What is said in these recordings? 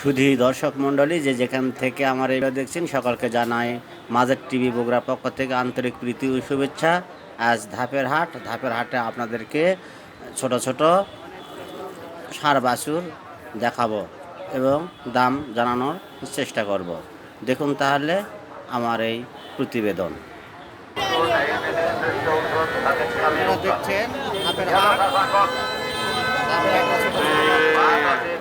সুধী দর্শক মণ্ডলী যে যেখান থেকে আমার ভিডিও দেখছেন সকলকে জানাই মাজার টিভি বগুড়া পক্ষ থেকে আন্তরিক প্রীতি ও শুভেচ্ছা। আজ ধাপের হাট ধাপের হাটে আপনাদেরকে ছোট ছোট সার বাছুর দেখাবো এবং দাম জানানোর চেষ্টা করব। দেখুন তাহলে আমার এই প্রতিবেদন। আপনারা দেখছেন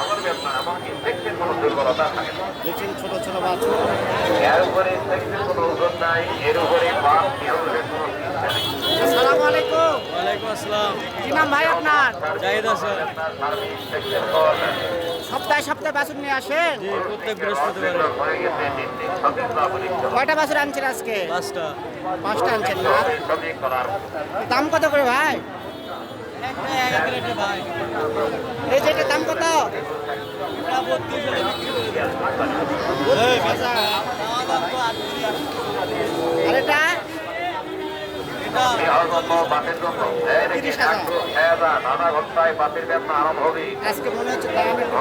ধাপের হাট ধাপের হাটে ছোট ছোট দেখছেন ছোট ছোট বাছুর এর উপরে কোনো ওজন নাই এর উপরে বাস নিয়ন্ত্রণের কোনো চিন্তা নেই। আসসালামু আলাইকুম। ওয়ালাইকুম আসসালাম। কি নাম ভাই আপনার? জাহিদ হাসান। সার্ভিস সেক্সের পাওয়া যায় সপ্তাহে সপ্তাহে বাছুর নিয়ে আসেন? জি প্রত্যেক বৃহস্পতিবার। হয়ে কয়টা বাছুর আনছেন আজকে? পাঁচটা। পাঁচটা আনছেন না। দাম কত করে ভাই? এই যেটা দাম কত এটা বত্রিশ হলে বিক্রি করে দেবো আর এটা এটা বিহার জন্য বাসের জন্য এই দেখি তিরিশ হাজার। একশো হাজার নানা ঘন্টায় বাসের ব্যবসা আরম্ভ হবে আজকে মনে হচ্ছে দাম একটু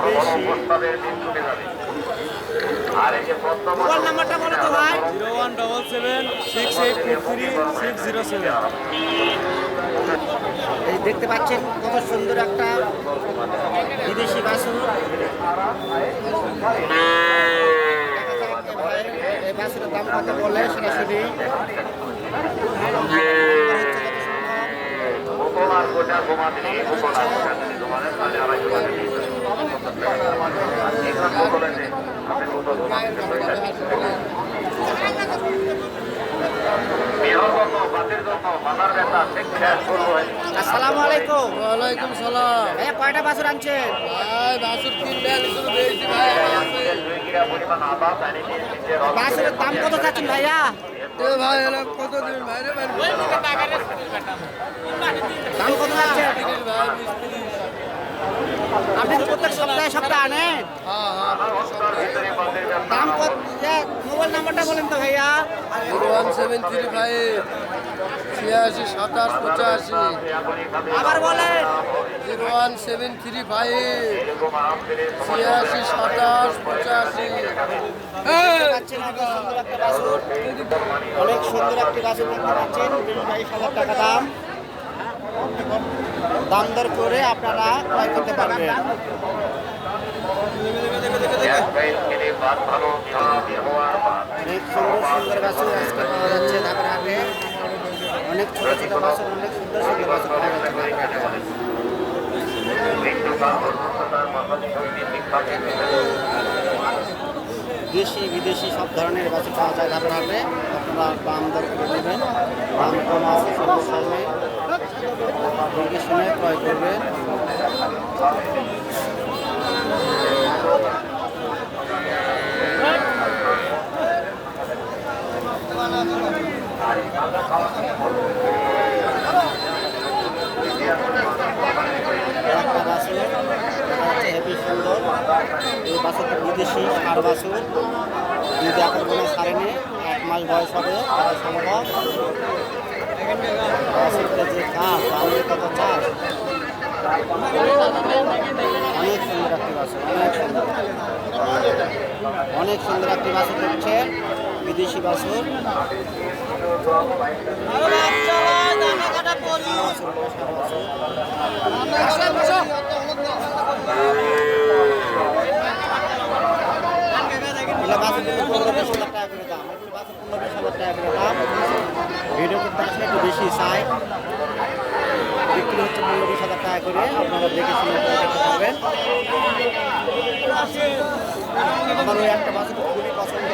বেশি মোবাইল নাম্বারটা বলো তো ভাই। Zero one double seven six eight two three six zero seven. এই দেখতে পাচ্ছেন কত সুন্দর একটা বিদেশি বাছুর এই দাম কত বলে শুনি। আসসালামু আলাইকুম। ওয়ালাইকুম সালাম। ভাইয়া কয়টা বাছুর আনছেন? ভাই রস বাছুরের দাম কত চাচ্ছেন ভাইয়া? ভাই কত দিন দাম কত চাচ্ছেন? ভাই আপনি তো প্রত্যেক সপ্তাহে সপ্তাহে আনেন। দাম কত? যে মোবাইল নাম্বারটা বলেন তো ভাইয়া। ওয়ান সেভেন থ্রি ফাইভ ছিয়াশি সাতাশ পঁচাশি। আবার বলেন। Zero one seven three five ছিয়াশি সাতাশ পঁচাশি। অনেক সুন্দর একটা বাছুর দেখতে পাচ্ছেন। বাইশ হাজার টাকা দাম। দাম দর করে আপনারা ক্রয় করতে পারবেন। সুন্দর সুন্দর বাছুর আজকে পাওয়া যাচ্ছে অনেক ছোট ছোট অনেক সুন্দর সুন্দর বাছুর পাওয়া যাচ্ছে দেশি, বিদেশি সব ধরনের বাছুর পাওয়া যায় ধাপের আপনারা দাম দর করে দেবেন দাম কম আছে নেই দেখে শুনে ক্রয় হেভি সুন্দর বিদেশি সার বাছুর যদি এখন কোনো সারেনি এক মাস বয়স হবে তারা সম্ভব যে অনেক সুন্দর একটি বাছুর অনেক সুন্দর। অনেক সুন্দর একটি বাছুর দেখছে বিদেশি দাম। ভিডিও করতে আসলে একটু বেশি চাই বিক্রি হচ্ছে পনেরো বিশ হাজার টাকা করে আপনারা দেখে শুনে পারবেন। আমার ওই একটা বাছুর খুবই পছন্দ।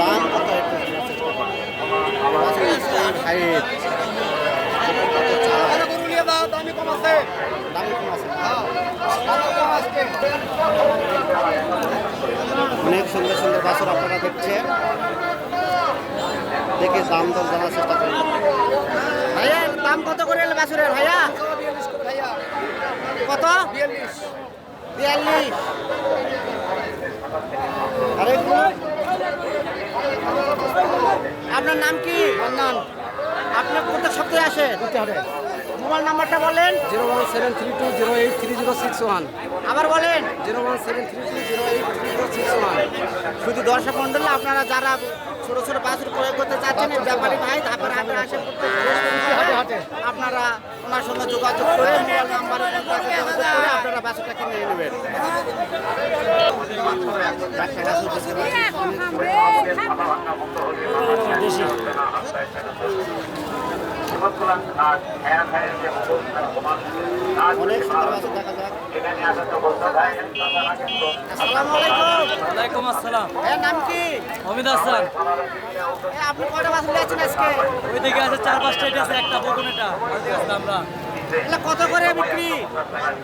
দাম কত একটু করবেন। দামি অনেক সুন্দর সুন্দর বাছুর আপনারা দেখছেন। দেখে দাম দর জানার চেষ্টা ভাইয়া দাম কত করে বাছুরের ভাইয়া? কত? বিয়াল্লিশ। আরে আপনার নাম কি? আপনার প্রত্যেক সপ্তাহে আসে? মোবাইল নাম্বারটা বলেন। Zero one seven three two zero eight three zero six one. আবার বলেন। Zero one seven three two zero eight three zero six one. শুধু দর্শক মন্ডলী আপনারা যারা ছোটো ছোটো বাছুর প্রয়োগ করতে চাচ্ছেন এই ব্যাপারী ভাই ধাপের হাটে আসে প্রত্যেক আপনারা ওনার সঙ্গে যোগাযোগ করে মোবাইল নাম্বারে যোগাযোগ করে আপনারা বাছুরটা কিনে নেবেন। আসসালামু আলাইকুম। ওয়ালাইকুম আসসালাম। নাম কি? অমিত হাসান। এ, আপনি আজকে? ওইদিকে আছে চার পাঁচটা এটা আছে একটা এটা আমরা। কত করে বিক্রি?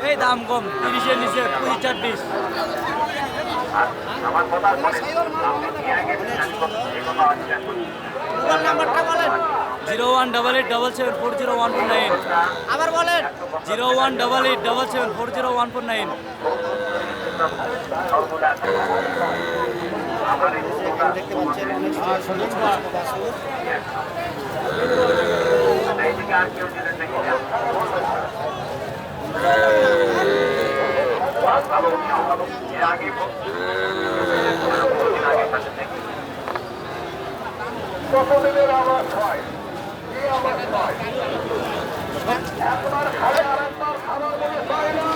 এই দাম কম তিরিশের নিচে পঁচিশ ছাব্বিশ। নাম্বারটা বলেন zero one double eight double seven four zero one four nine. আবার বলেন। Zero one double eight double seven four zero one four nine. দেখতে পাচ্ছেন অনেক কতদিনের আবাস হয় এই আবাস হয় একবার খায় আর একবার খাবার মনে পায় না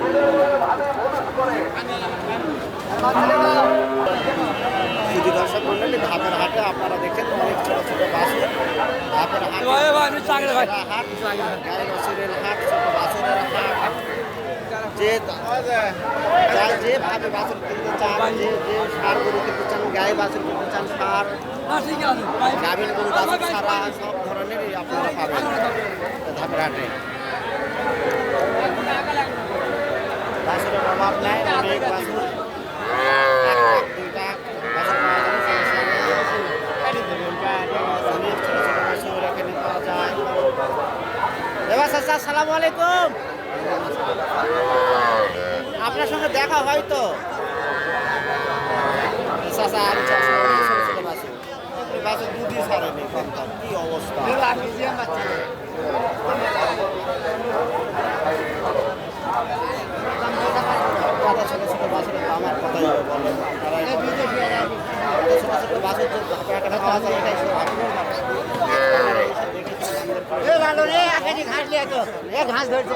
বলে ভালো ভোট করে শুধু দর্শক মন্ডলী ধাপের হাটে আপনারা দেখেন অনেক ছোট ছোট বাছুর ধাপের হাটে হাট গায়ে হাট ছোট বাছুরের হাট যে যার যেভাবে বাছুর কিনতে চান যে যে সার গরু কিনতে চান গায়ে বাছুর কিনতে চান সার গাভীর গরু বাছুর ছাড়া সব ধরনেরই আপনারা পাবেন। ধাপের হাটে বাছুরের অভাব নাই অনেক বাছুর আসসালামু আলাইকুম। আপনার সঙ্গে দেখা হয় তো? চাষি অনেক ছোট ছোট দাম আর কথাই বলেন আপনারা ছোট ছোট বাছুর যে এটাই সব আপনার আপনারা এইসব দেখে এ ভালো রে আগে ঘাস লিয়ে তো এ ঘাস ধরছে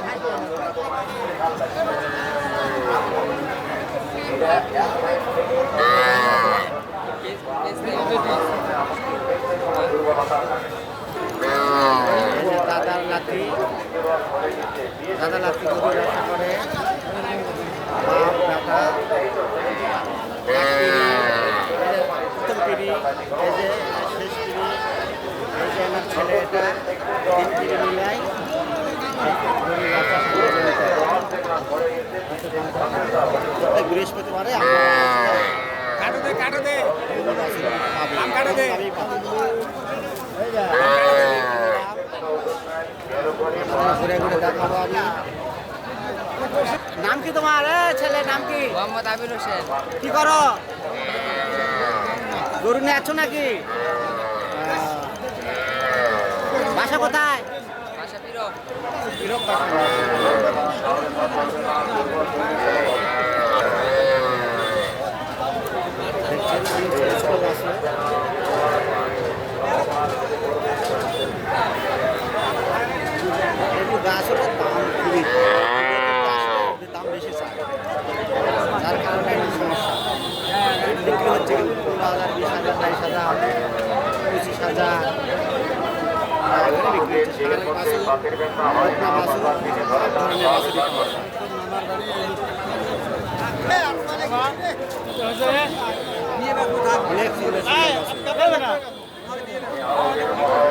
দাদার লাঠি দাদা লাঠি গরু ব্যবসা করে যে প্রথম পিঁড়ি এই যে শেষ পিঁড়ি এই যে আমার ছেলে এটা তিন পিঁড়ি মিলাই গরু ব্যবসা শুরু করেছে। প্রত্যেক বৃহস্পতিবারে কাটো দে কাটো দে গরু বাছুর পাবি। আম কাটো দে। পাবি, পাবি। এই যে, ঘুরে ঘুরে দেখাবো আমি নাম কি তোমার এ ছেলে নাম কি মোহাম্মদ আবির হোসেন কি করো গরু নিয়ে আছো নাকি বাসা কোথায় বাছুরের দাম কম। আসলে একটু দাম বেশি চায় যার কারণে একটু সমস্যা বিক্রি হচ্ছে কিন্তু পনেরো হাজার বিশ হাজার বাইশ হাজার পঁচিশ হাজার এখানে বিক্রি হচ্ছে সেখানে বাছুর বকনা বাছুর সব ধরনের বাছুরই পাওয়া যায়। অনেক সুন্দর সুন্দর বাছুর।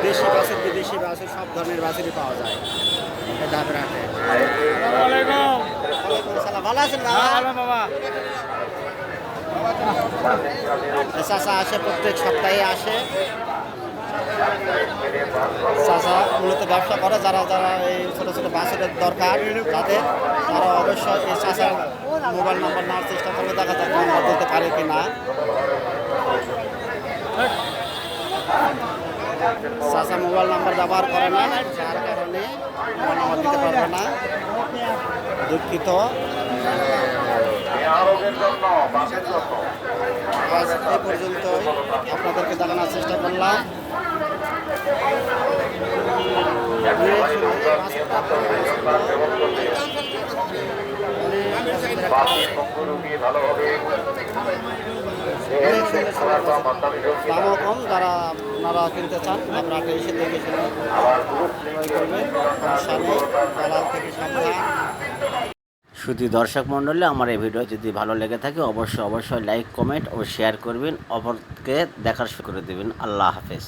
দেশি বাছুর বিদেশি বাছুর সব ধরনের বাছুরই পাওয়া যায়। হাটে ভালো আছেন বাবা? চাচা আসে প্রত্যেক সপ্তাহে আসে। চাচা মূলত ব্যবসা করে, যারা যারা এই ছোটো ছোটো বাসের দরকার, তাদের তারা অবশ্যই এই চাচার মোবাইল নাম্বার নেওয়ার চেষ্টা করবে, দেখা যাক নাম্বার দিতে পারে কি না চাচা মোবাইল নাম্বার ব্যবহার করে না, যার কারণে মোবাইল নাম্বার দিতে পারবে না। দুঃখিত। আজ এই পর্যন্তই, আপনাদেরকে দেখানোর চেষ্টা করলাম। যারা আপনারা কিনতে চান এসে দেখে শুধু দর্শক মণ্ডলী, আমার এই ভিডিও যদি ভালো লেগে থাকে, অবশ্যই অবশ্যই লাইক কমেন্ট ও শেয়ার করবেন। অপরকে দেখার শুরু করে দেবেন। আল্লাহ হাফেজ।